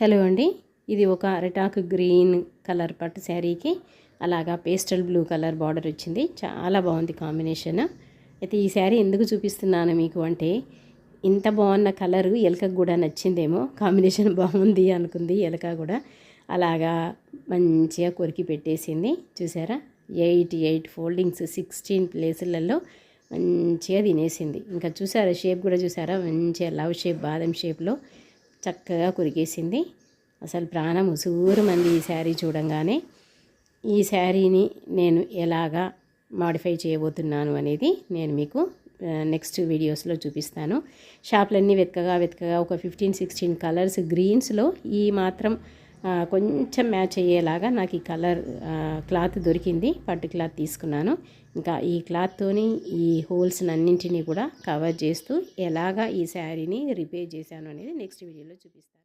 Hello అండి. ఇది ఒక అరిటాకు గ్రీన్ కలర్ పట్టు శారీకి అలాగా పేస్టల్ బ్లూ కలర్ బార్డర్ వచ్చింది. చాలా బాగుంది కాంబినేషన్. అయితే ఈ శారీ ఎందుకు చూపిస్తున్నాను మీకు అంటే ఇంత బాగున్న కలరు ఎలకకు కూడా నచ్చిందేమో. కాంబినేషన్ బాగుంది అనుకుంది ఎలక కూడా. అలాగా మంచిగా కొరికి పెట్టేసింది. చూసారా? ఎయిట్ ఎయిట్ ఫోల్డింగ్స్ సిక్స్టీన్ ప్లేసులలో మంచిగా తినేసింది. ఇంకా చూసారా? షేప్ కూడా చూసారా? మంచిగా లవ్ షేప్ బాదం షేప్లో చక్కగా కొరికేసింది. అసలు ప్రాణం ఉసూరు మంది ఈ శారీ చూడంగానే ఈ శారీని నేను ఎలాగా మాడిఫై చేయబోతున్నాను అనేది నేను మీకు నెక్స్ట్ వీడియోస్లో చూపిస్తాను. షాప్లన్నీ వెతకగా వెతకగా ఒక ఫిఫ్టీన్ సిక్స్టీన్ కలర్స్ గ్రీన్స్లో ఈ మాత్రం కొంచెం మ్యాచ్ అయ్యేలాగా నాకు ఈ కలర్ క్లాత్ దొరికింది. పట్టు క్లాత్ తీసుకున్నాను. ఇంకా ఈ క్లాత్తోని ఈ హోల్స్ అన్నింటినీ కూడా కవర్ చేస్తూ ఎలాగా ఈ శారీని రిపేర్ చేశాను అనేది నెక్స్ట్ వీడియోలో చూపిస్తాను.